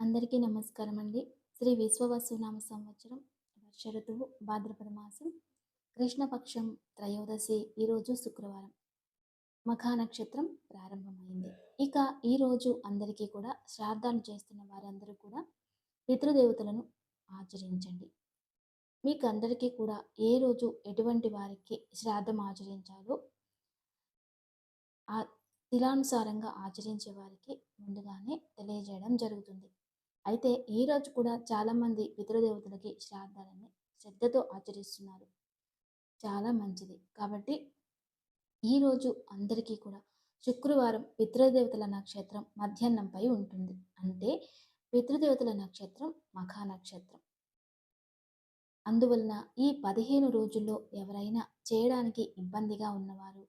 అందరికీ నమస్కారం అండి శ్రీ విశ్వవసునామ సంవత్సరం వర్ష ఋతువు భాద్రపద మాసం కృష్ణపక్షం త్రయోదశి ఈరోజు శుక్రవారం. మఖా నక్షత్రం ప్రారంభమైంది. ఇక ఈరోజు అందరికీ కూడా శ్రాద్ధాలు చేస్తున్న వారందరూ కూడా పితృదేవతలను ఆచరించండి. మీకు అందరికీ కూడా ఏ రోజు ఎటువంటి వారికి శ్రాద్ధం ఆచరించాలో ఆ శిలానుసారంగా ఆచరించే వారికి ముందుగానే తెలియజేయడం జరుగుతుంది. అయితే ఈరోజు కూడా చాలామంది పితృదేవతలకి శ్రాద్ధాలని శ్రద్ధతో ఆచరిస్తున్నారు. చాలా మంచిది. కాబట్టి ఈరోజు అందరికీ కూడా శుక్రవారం పితృదేవతల నక్షత్రం మధ్యాహ్నంపై ఉంటుంది. అంటే పితృదేవతల నక్షత్రం మఖా నక్షత్రం. అందువలన ఈ పదిహేను రోజుల్లో ఎవరైనా చేయడానికి ఇబ్బందిగా ఉన్నవారు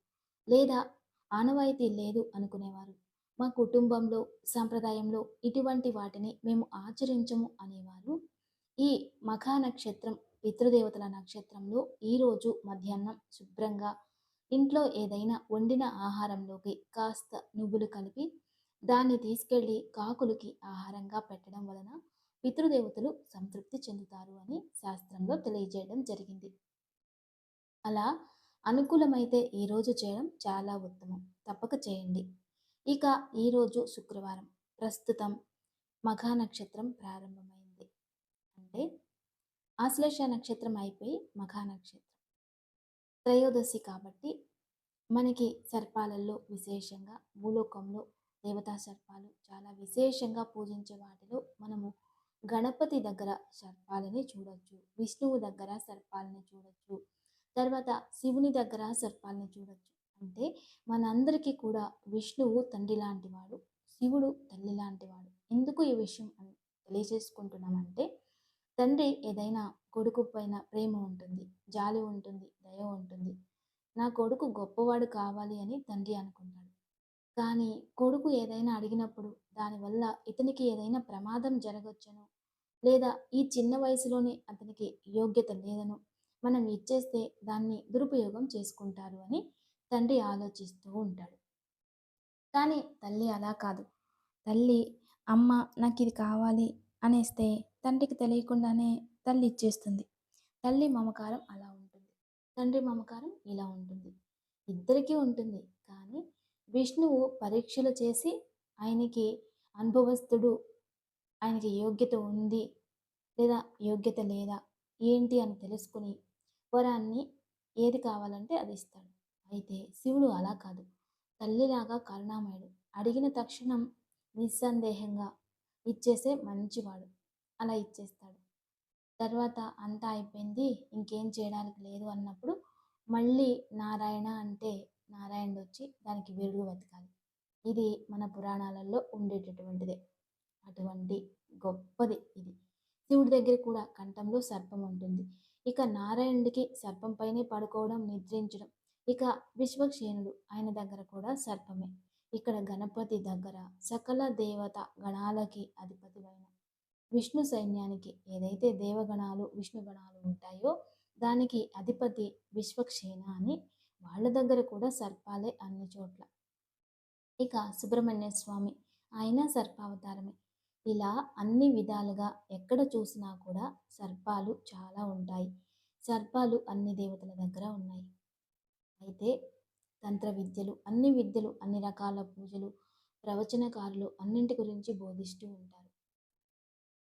లేదా ఆనవాయితీ లేదు అనుకునేవారు. మా కుటుంబంలో సాంప్రదాయంలో ఇటువంటి వాటిని మేము ఆచరించము అనేవారు. ఈ మఖా నక్షత్రం పితృదేవతల నక్షత్రంలో ఈరోజు మధ్యాహ్నం శుభ్రంగా ఇంట్లో ఏదైనా వండిన ఆహారంలోకి కాస్త నువ్వులు కలిపి దాన్ని తీసుకెళ్ళి కాకులకి ఆహారంగా పెట్టడం వలన పితృదేవతలు సంతృప్తి చెందుతారు అని శాస్త్రంలో తెలియజేయడం జరిగింది. అలా అనుకూలమైతే ఈరోజు చేయడం చాలా ఉత్తమం. తప్పక చేయండి. ఇక ఈరోజు శుక్రవారం. ప్రస్తుతం మఘా నక్షత్రం ప్రారంభమైంది. అంటే ఆశ్లేష నక్షత్రం అయిపోయి మఘా నక్షత్రం. త్రయోదశి కాబట్టి మనకి సర్పాలలో విశేషంగా భూలోకంలో దేవతా సర్పాలు చాలా విశేషంగా పూజించే వాటిలో మనము గణపతి దగ్గర సర్పాలని చూడొచ్చు. విష్ణువు దగ్గర సర్పాలని చూడొచ్చు. తర్వాత శివుని దగ్గర సర్పాలని చూడొచ్చు. అంటే మనందరికీ కూడా విష్ణువు తండ్రి లాంటివాడు శివుడు తల్లి లాంటివాడు ఎందుకు ఈ విషయం అని తెలియజేసుకుంటున్నామంటే తండ్రి ఏదైనా కొడుకు పైన ప్రేమ ఉంటుంది జాలి ఉంటుంది దయ ఉంటుంది. నా కొడుకు గొప్పవాడు కావాలి అని తండ్రి అనుకుంటాడు. కానీ కొడుకు ఏదైనా అడిగినప్పుడు దానివల్ల ఇతనికి ఏదైనా ప్రమాదం జరగవచ్చను లేదా ఈ చిన్న వయసులోనే అతనికి యోగ్యత లేదను మనం ఇచ్చేస్తే దాన్ని దురుపయోగం చేసుకుంటారు అని తండ్రి ఆలోచిస్తూ ఉంటాడు. కానీ తల్లి అలా కాదు. తల్లి అమ్మ నాకు ఇది కావాలి అనేస్తే తండ్రికి తెలియకుండానే తల్లి ఇచ్చేస్తుంది. తల్లి మమకారం అలా ఉంటుంది. తండ్రి మమకారం ఇలా ఉంటుంది. ఇద్దరికీ ఉంటుంది. కానీ విష్ణువు పరీక్షలు చేసి ఆయనకి అనుభవస్తుడు ఆయనకి యోగ్యత ఉంది లేదా యోగ్యత లేదా ఏంటి అని తెలుసుకుని వరాన్ని ఏది కావాలంటే అది ఇస్తాడు. అయితే శివుడు అలా కాదు. తల్లిలాగా కరుణామయుడు. అడిగిన తక్షణం నిస్సందేహంగా ఇచ్చేసే మంచివాడు. అలా ఇచ్చేస్తాడు. తర్వాత అంతా అయిపోయింది. ఇంకేం చేయడానికి లేదు అన్నప్పుడు మళ్ళీ నారాయణ అంటే నారాయణుడు వచ్చి దానికి విరుగు వెతకాలి. ఇది మన పురాణాలలో ఉండేటటువంటిదే. అటువంటి గొప్పది ఇది. శివుడి దగ్గర కూడా కంఠంలో సర్పం ఉంటుంది. ఇక నారాయణుడికి సర్పంపైనే పడుకోవడం నిద్రించడం. ఇక విశ్వక్షేణుడు ఆయన దగ్గర కూడా సర్పమే. ఇక్కడ గణపతి దగ్గర సకల దేవత గణాలకి అధిపతివైన విష్ణు సైన్యానికి ఏదైతే దేవగణాలు విష్ణుగణాలు ఉంటాయో దానికి అధిపతి విశ్వక్షేణ అని వాళ్ళ దగ్గర కూడా సర్పాలే అన్ని చోట్ల. ఇక సుబ్రహ్మణ్య స్వామి ఆయన సర్పావతారమే. ఇలా అన్ని విధాలుగా ఎక్కడ చూసినా కూడా సర్పాలు చాలా ఉంటాయి. సర్పాలు అన్ని దేవతల దగ్గర ఉన్నాయి. అయితే తంత్ర విద్యలు అన్ని విద్యలు అన్ని రకాల పూజలు ప్రవచనకారులు అన్నింటి గురించి బోధిస్తూ ఉంటారు.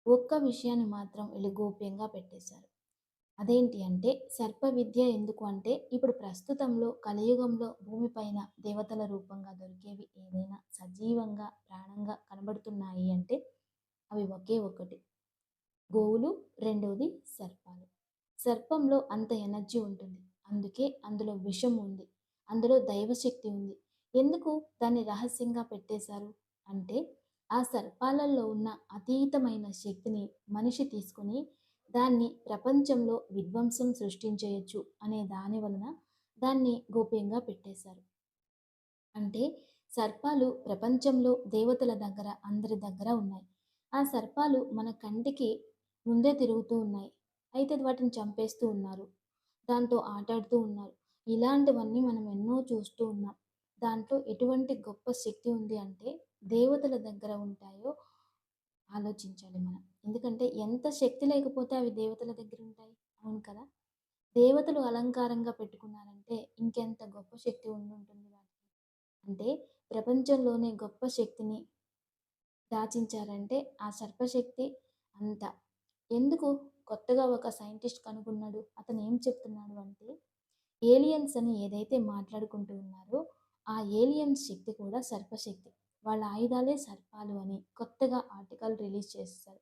ఒక్క విషయాన్ని మాత్రం వీళ్ళు గోప్యంగా పెట్టేశారు. అదేంటి అంటే సర్ప విద్య ఎందుకు అంటే ఇప్పుడు ప్రస్తుతంలో కలియుగంలో భూమిపైన దేవతల రూపంగా దొరికేవి ఏదైనా సజీవంగా ప్రాణంగా కనబడుతున్నాయి అంటే అవి ఒకే ఒకటి. గోవులు రెండవది సర్పాలు. సర్పంలో అంత ఎనర్జీ ఉంటుంది. అందుకే అందులో విషం ఉంది. అందులో దైవశక్తి ఉంది. ఎందుకు దాన్ని రహస్యంగా పెట్టేశారు? అంటే ఆ సర్పాలలో ఉన్న అతీతమైన శక్తిని మనిషి తీసుకుని దాన్ని ప్రపంచంలో విధ్వంసం సృష్టించేయచ్చు అనే దాని వలన దాన్ని గోప్యంగా పెట్టేశారు. అంటే సర్పాలు ప్రపంచంలో దేవతల దగ్గర అందరి దగ్గర ఉన్నాయి. ఆ సర్పాలు మన కంటికి ముందే తిరుగుతూ ఉన్నాయి అయితే వాటిని చంపేస్తూ ఉన్నారు దాంతో ఆటాడుతూ ఉన్నారు ఇలాంటివన్నీ మనం ఎన్నో చూస్తూ ఉన్నాం దాంట్లో ఎటువంటి గొప్ప శక్తి ఉంది అంటే దేవతల దగ్గర ఉంటాయో ఆలోచించాలి మనం. ఎందుకంటే ఎంత శక్తి లేకపోతే అవి దేవతల దగ్గర ఉంటాయి. అవును కదా! దేవతలు అలంకారంగా పెట్టుకున్నారంటే ఇంకెంత గొప్ప శక్తి ఉండి ఉంటుంది అంటే ప్రపంచంలోనే గొప్ప శక్తిని దాచించారంటే ఆ సర్పశక్తి అంత. ఎందుకు కొత్తగా ఒక సైంటిస్ట్ కనుగొన్నాడు. అతను ఏం చెప్తున్నాడు అంటే ఏలియన్స్ అని ఏదైతే మాట్లాడుకుంటూ ఉన్నారో ఆ ఏలియన్స్ శక్తి కూడా సర్పశక్తి. వాళ్ళ ఆయుధాలే సర్పాలు అని కొత్తగా ఆర్టికల్ రిలీజ్ చేస్తారు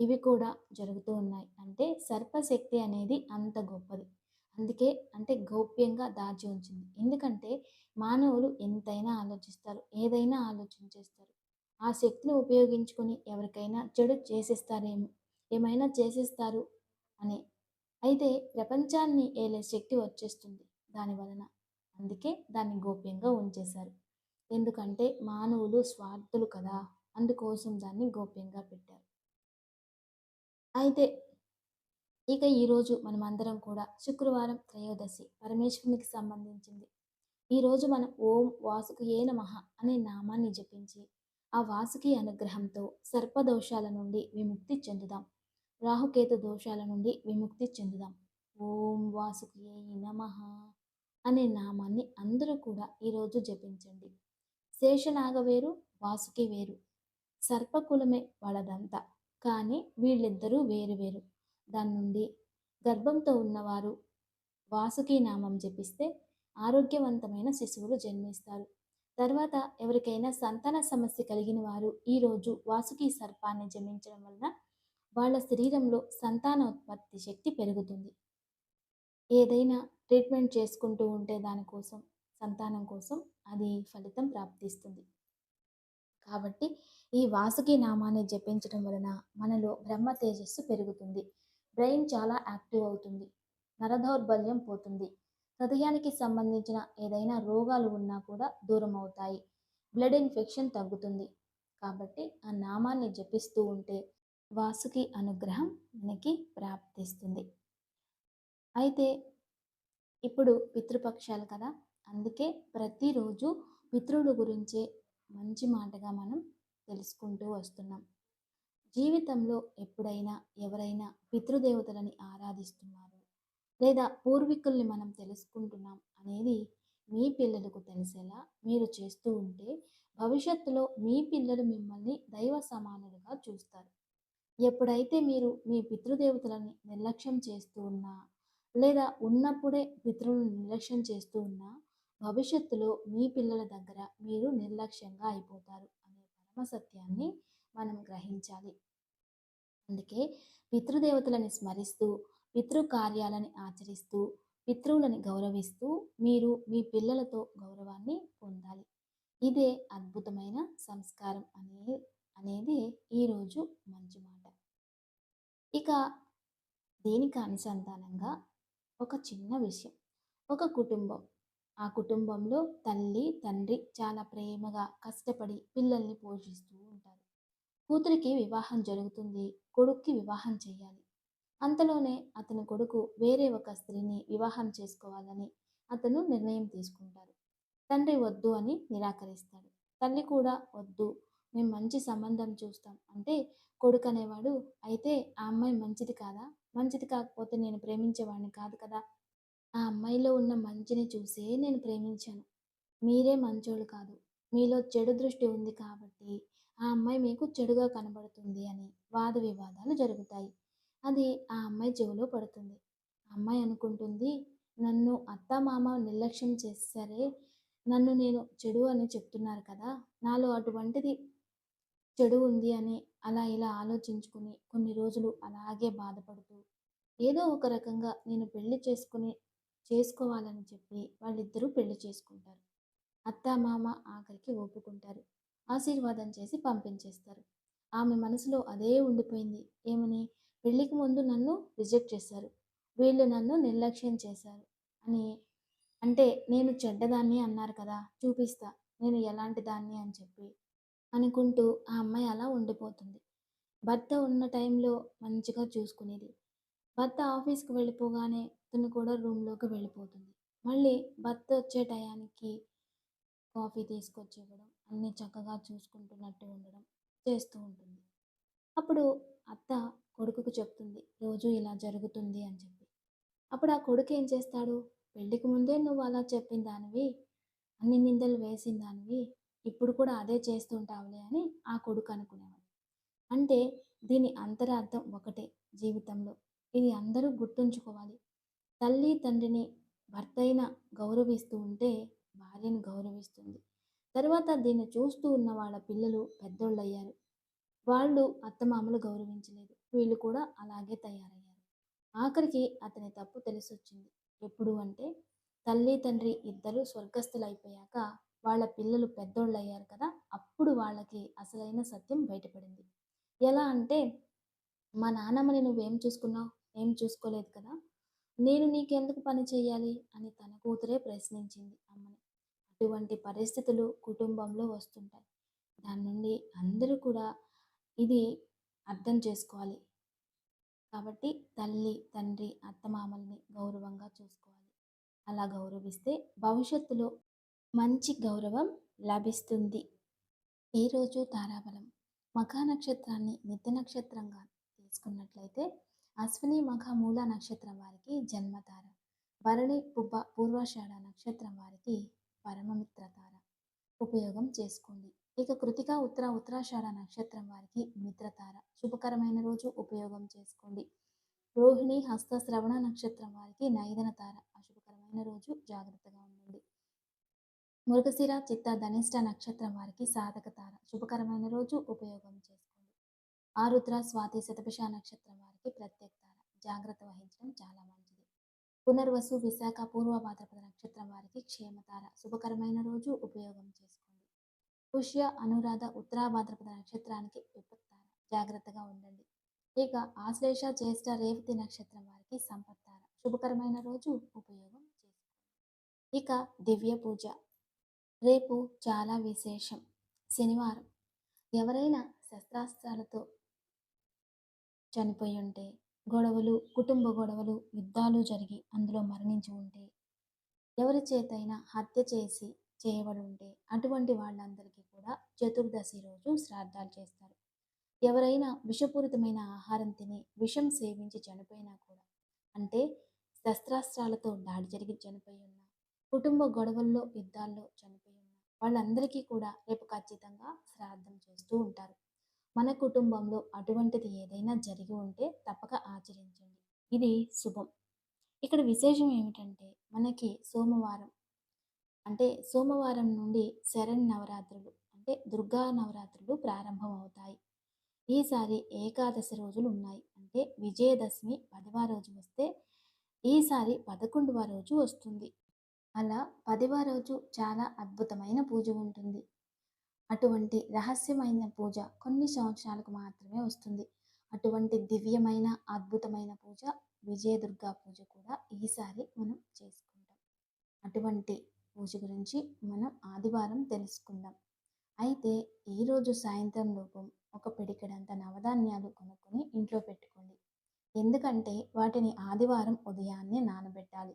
ఇవి కూడా జరుగుతూ ఉన్నాయి. అంటే సర్పశక్తి అనేది అంత గొప్పది. అందుకే అంటే గోప్యంగా దాచి ఉంచింది. ఎందుకంటే మానవులు ఎంతైనా ఆలోచిస్తారు. ఏదైనా ఆలోచించేస్తారు. ఆ శక్తిని ఉపయోగించుకొని ఎవరికైనా చెడు చేసేస్తారేమో, ఏమైనా చేసేస్తారు అని. అయితే ప్రపంచాన్ని ఏలే శక్తి వచ్చేస్తుంది దాని వలన. అందుకే దాన్ని గోప్యంగా ఉంచేశారు. ఎందుకంటే మానవులు స్వార్థులు కదా! అందుకోసం దాన్ని గోప్యంగా పెట్టారు. అయితే ఇక ఈరోజు మనమందరం కూడా శుక్రవారం త్రయోదశి పరమేశ్వరునికి సంబంధించింది. ఈరోజు మనం ఓం వాసుకు ఏ నమ అనే నామాన్ని జపించి ఆ వాసుకి అనుగ్రహంతో సర్పదోషాల నుండి విముక్తి చెందుదాం. రాహుకేతు దోషాల నుండి విముక్తి చెందుదాం. ఓం వాసుకి నమ అనే నామాన్ని అందరూ కూడా ఈరోజు జపించండి. శేషనాగ వేరు, వాసుకి వేరు. సర్పకులమే వాళ్ళదంతా. కానీ వీళ్ళిద్దరూ వేరు వేరు. దాని నుండి గర్భంతో ఉన్నవారు వాసుకి నామం జపిస్తే ఆరోగ్యవంతమైన శిశువులు జన్మిస్తారు. తర్వాత ఎవరికైనా సంతాన సమస్య కలిగిన వారు ఈరోజు వాసుకి సర్పాన్ని జమించడం వలన వాళ్ళ శరీరంలో సంతానోత్పత్తి శక్తి పెరుగుతుంది. ఏదైనా ట్రీట్మెంట్ చేసుకుంటూ ఉంటే దానికోసం సంతానం కోసం అది ఫలితం ప్రాప్తిస్తుంది. కాబట్టి ఈ వాసుకి నామాన్ని జపించడం వలన మనలో బ్రహ్మ తేజస్సు పెరుగుతుంది. బ్రెయిన్ చాలా యాక్టివ్ అవుతుంది. నరదౌర్బల్యం పోతుంది. హృదయానికి సంబంధించిన ఏదైనా రోగాలు ఉన్నా కూడా దూరం అవుతాయి. బ్లడ్ ఇన్ఫెక్షన్ తగ్గుతుంది. కాబట్టి ఆ నామాన్ని జపిస్తూ ఉంటే వాసుకి అనుగ్రహం మనకి ప్రాప్తిస్తుంది. అయితే ఇప్పుడు పితృపక్షాలు కదా! అందుకే ప్రతిరోజు పితృల గురించే మంచి మాటగా మనం తెలుసుకుంటూ వస్తున్నాం. జీవితంలో ఎప్పుడైనా ఎవరైనా పితృదేవతలని ఆరాధిస్తున్నారు లేదా పూర్వీకుల్ని మనం తెలుసుకుంటున్నాం అనేది మీ పిల్లలకు తెలిసేలా మీరు చేస్తూ ఉంటే భవిష్యత్తులో మీ పిల్లలు మిమ్మల్ని దైవ సమానులుగా చూస్తారు. ఎప్పుడైతే మీరు మీ పితృదేవతలని నిర్లక్ష్యం చేస్తూ ఉన్నా లేదా ఉన్నప్పుడే పితృలను నిర్లక్ష్యం చేస్తూ ఉన్నా భవిష్యత్తులో మీ పిల్లల దగ్గర మీరు నిర్లక్ష్యంగా అయిపోతారు అనే పరమ సత్యాన్ని మనం గ్రహించాలి. అందుకే పితృదేవతలని స్మరిస్తూ, పితృ కార్యాలని ఆచరిస్తూ, పితృవులని గౌరవిస్తూ మీరు మీ పిల్లలతో గౌరవాన్ని పొందాలి. ఇదే అద్భుతమైన సంస్కారం అనే అనేది ఈరోజు మంచి మాట. ఇక దీనికి అనుసంధానంగా ఒక చిన్న విషయం. ఒక కుటుంబం. ఆ కుటుంబంలో తల్లి, తండ్రి చాలా ప్రేమగా కష్టపడి పిల్లల్ని పోషిస్తూ ఉంటారు. కూతురికి వివాహం జరుగుతుంది. కొడుక్కి వివాహం చేయాలి. అంతలోనే అతని కొడుకు వేరే ఒక స్త్రీని వివాహం చేసుకోవాలని అతను నిర్ణయం తీసుకుంటారు. తండ్రి వద్దు అని నిరాకరిస్తాడు. తల్లి కూడా వద్దు మేము మంచి సంబంధం చూస్తాం అంటే కొడుకు అనేవాడు అయితే ఆ అమ్మాయి మంచిది కాదా? మంచిది కాకపోతే నేను ప్రేమించేవాడిని కాదు కదా! ఆ అమ్మాయిలో ఉన్న మంచిని చూసే నేను ప్రేమించాను. మీరే మంచోళ్ళు కాదు. మీలో చెడు దృష్టి ఉంది కాబట్టి ఆ అమ్మాయి మీకు చెడుగా కనబడుతుంది అని వాద వివాదాలు జరుగుతాయి. అది ఆ అమ్మాయి చెవిలో పడుతుంది. ఆ అమ్మాయి అనుకుంటుంది నన్ను అత్తామామ నిర్లక్ష్యం చేసేసారే నన్ను నేను చెడు అని చెప్తున్నారు కదా! నాలో అటువంటిది చెడు ఉంది అని అలా ఇలా ఆలోచించుకుని కొన్ని రోజులు అలాగే బాధపడుతూ ఏదో ఒక రకంగా నేను పెళ్ళి చేసుకుని చేసుకోవాలని చెప్పి వాళ్ళిద్దరూ పెళ్ళి చేసుకుంటారు. అత్త మామ ఆఖరికి ఒప్పుకుంటారు. ఆశీర్వాదం చేసి పంపించేస్తారు. ఆమె మనసులో అదే ఉండిపోయింది. ఏమని పెళ్ళికి ముందు నన్ను రిజెక్ట్ చేశారు. వీళ్ళు నన్ను నిర్లక్ష్యం చేశారు అని అంటే నేను చెడ్డదాన్ని అన్నారు కదా! చూపిస్తా నేను ఎలాంటి దాన్ని అని చెప్పి అనుకుంటూ ఆ అమ్మాయి అలా ఉండిపోతుంది. భర్త ఉన్న టైంలో మంచిగా చూసుకునేది. భర్త ఆఫీస్‌కి వెళ్ళిపోగానే తను కూడా రూమ్‌లోకి వెళ్ళిపోతుంది. మళ్ళీ భర్త వచ్చే టయానికి కాఫీ తీసుకొచ్చి ఇవ్వడం, అన్నీ చక్కగా చూసుకుంటున్నట్టు ఉండడం చేస్తూ ఉంటుంది. అప్పుడు అత్త కొడుకుకు చెప్తుంది, "రోజు ఇలా జరుగుతుంది" అని చెప్పి. అప్పుడు ఆ కొడుకు ఏం చేస్తాడు, "పెళ్ళికి ముందే నువ్వు అలా చెప్పిన దానివి, అన్ని నిందలు వేసిన దానివి, ఇప్పుడు కూడా అదే చేస్తుంటావులే" అని ఆ కొడుకు అనుకునేవాడు. అంటే దీని అంతరార్థం ఒకటే జీవితంలో. ఇది అందరూ గుర్తుంచుకోవాలి. తల్లి, తండ్రిని భర్తైన గౌరవిస్తూ ఉంటే భార్యను గౌరవిస్తుంది. తర్వాత దీన్ని చూస్తూ ఉన్న వాళ్ళ పిల్లలు పెద్దోళ్ళు అయ్యారు వాళ్ళు అత్తమామలు గౌరవించలేదు. వీళ్ళు కూడా అలాగే తయారయ్యారు. ఆఖరికి అతని తప్పు తెలిసొచ్చింది. ఎప్పుడు అంటే తల్లి, తండ్రి ఇద్దరూ స్వర్గస్థులైపోయాక వాళ్ళ పిల్లలు పెద్దోళ్ళయ్యారు కదా! అప్పుడు వాళ్ళకి అసలైన సత్యం బయటపడింది. ఎలా అంటే, "మా నాన్నమ్మని నువ్వేం చూసుకున్నావు? ఏం చూసుకోలేదు కదా! నేను నీకెందుకు పని చేయాలి అని తన కూతురే ప్రశ్నించింది అమ్మని. అటువంటి పరిస్థితులు కుటుంబంలో వస్తుంటాయి. దాని నుండి అందరూ కూడా ఇది అర్థం చేసుకోవాలి. కాబట్టి తల్లి, తండ్రి, అత్తమామల్ని గౌరవంగా చూసుకోవాలి. అలా గౌరవిస్తే భవిష్యత్తులో మంచి గౌరవం లభిస్తుంది. ఈరోజు తారాబలం మఖా నక్షత్రాన్ని నిత్య నక్షత్రంగా తీసుకున్నట్లయితే అశ్విని మఖ మూల నక్షత్రం వారికి జన్మతార భరణి పుబ్బ పూర్వాషాఢ నక్షత్రం వారికి పరమమిత్ర తార ఉపయోగం చేసుకోండి ఇక కృతిక ఉత్తర ఉత్తరాషాఢ నక్షత్రం వారికి మిత్రతార. శుభకరమైన రోజు ఉపయోగం చేసుకోండి. రోహిణి హస్త శ్రవణ నక్షత్రం వారికి నైదన తార అశుభకరమైన రోజు జాగ్రత్తగా ఉండండి. మృగశిర చిత్త ధనిష్ట నక్షత్రం వారికి సాధక తార. శుభకరమైన రోజు ఉపయోగం చేసుకోండి. ఆరుద్ర స్వాతి శతభిష నక్షత్రం వారికి ప్రత్యేక తార. జాగ్రత్త వహించడం చాలా మంచిది. పునర్వసు విశాఖ పూర్వ భాద్రపద నక్షత్రం వారికి క్షేమతార. శుభకరమైన రోజు ఉపయోగం చేసుకోండి. పుష్య అనురాధ ఉత్తరాభాద్రపద నక్షత్రానికి విపత్తార. జాగ్రత్తగా ఉండండి. ఇక ఆశ్లేష జ్యేష్ఠ రేవతి నక్షత్రం వారికి సంపత్తార. శుభకరమైన రోజు. ఉపయోగం చేసుకోండి. ఇక దివ్య పూజ. రేపు చాలా విశేషం. శనివారం. ఎవరైనా శస్త్రాస్త్రాలతో చనిపోయి ఉంటే గొడవలు కుటుంబ గొడవలు యుద్ధాలు జరిగి అందులో మరణించి ఉంటే ఎవరి చేతైనా హత్య చేసి చేయబడి ఉంటే అటువంటి వాళ్ళందరికీ కూడా చతుర్దశి రోజు శ్రాద్ధాలు చేస్తారు. ఎవరైనా విషపూరితమైన ఆహారం తిని విషం సేవించి చనిపోయినా కూడా అంటే శస్త్రాస్త్రాలతో దాడి జరిగి చనిపోయి ఉన్న కుటుంబ గొడవల్లో యుద్ధాల్లో చనిపోయి ఉన్న వాళ్ళందరికీ కూడా రేపు ఖచ్చితంగా శ్రాద్ధం చేస్తూ ఉంటారు. మన కుటుంబంలో అటువంటిది ఏదైనా జరిగి ఉంటే తప్పక ఆచరించండి. ఇది శుభం. ఇక్కడ విశేషం ఏమిటంటే మనకి సోమవారం అంటే సోమవారం నుండి శరణ్ నవరాత్రులు అంటే దుర్గా నవరాత్రులు ప్రారంభం అవుతాయి ఈసారి ఏకాదశి రోజులు ఉన్నాయి. అంటే విజయదశమి పదవ రోజు వస్తే ఈసారి పదకొండవ రోజు వస్తుంది. అలా పదవ రోజు చాలా అద్భుతమైన పూజ ఉంటుంది. అటువంటి రహస్యమైన పూజ కొన్ని సంవత్సరాలకు మాత్రమే వస్తుంది. అటువంటి దివ్యమైన అద్భుతమైన పూజ విజయదుర్గా పూజ కూడా ఈసారి మనం చేసుకుంటాం. అటువంటి పూజ గురించి మనం ఆదివారం తెలుసుకుందాం. అయితే ఈరోజు సాయంత్రం లోపు ఒక పిడికెడంత నవధాన్యాలు కొనుక్కొని ఇంట్లో పెట్టుకోండి. ఎందుకంటే వాటిని ఆదివారం ఉదయాన్నే నానబెట్టాలి.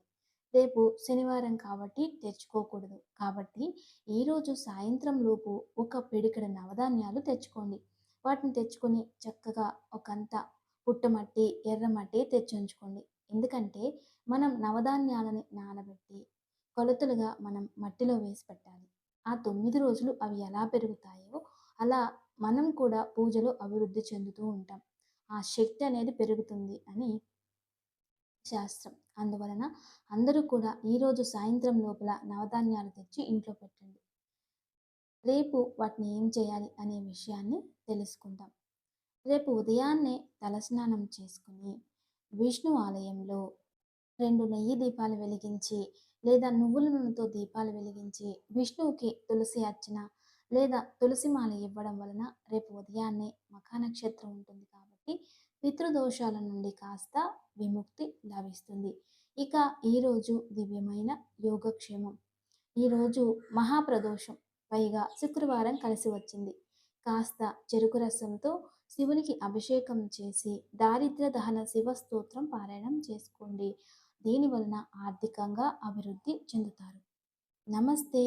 రేపు శనివారం కాబట్టి తెచ్చుకోకూడదు. కాబట్టి ఈరోజు సాయంత్రం లోపు ఒక పిడికెడ నవధాన్యాలు తెచ్చుకోండి. వాటిని తెచ్చుకొని చక్కగా ఒకంత పుట్టమట్టి ఎర్రమట్టి తెచ్చుంచుకోండి ఎందుకంటే మనం నవధాన్యాలని నానబెట్టి కొలతలుగా మనం మట్టిలో వేసి పెట్టాలి. ఆ తొమ్మిది రోజులు అవి ఎలా పెరుగుతాయో అలా మనం కూడా పూజలో అభివృద్ధి చెందుతూ ఉంటాం. ఆ శక్తి అనేది పెరుగుతుంది అని శాస్త్రం. అందువలన అందరూ కూడా ఈరోజు సాయంత్రం లోపల నవధాన్యాలు తెచ్చి ఇంట్లో పెట్టండి. రేపు వాటిని ఏం చేయాలి అనే విషయాన్ని తెలుసుకుందాం రేపు ఉదయాన్నే తలస్నానం చేసుకుని విష్ణు ఆలయంలో రెండు నెయ్యి దీపాలు వెలిగించి లేదా నువ్వుల నూనెతో దీపాలు వెలిగించి విష్ణువుకి తులసి అర్చన లేదా తులసి మాల ఇవ్వడం వలన రేపు ఉదయాన్నే మఖానక్షత్రం ఉంటుంది కాబట్టి పితృదోషాల నుండి కాస్త విముక్తి లభిస్తుంది. ఇక ఈరోజు దివ్యమైన యోగక్షేమం. ఈరోజు మహాప్రదోషం. పైగా శుక్రవారం కలిసి వచ్చింది. కాస్త చెరుకు రసంతో శివునికి అభిషేకం చేసి దారిద్ర దహన శివ స్తోత్రం పారాయణం చేసుకోండి. దీని వలన ఆర్థికంగా అభివృద్ధి చెందుతారు. నమస్తే.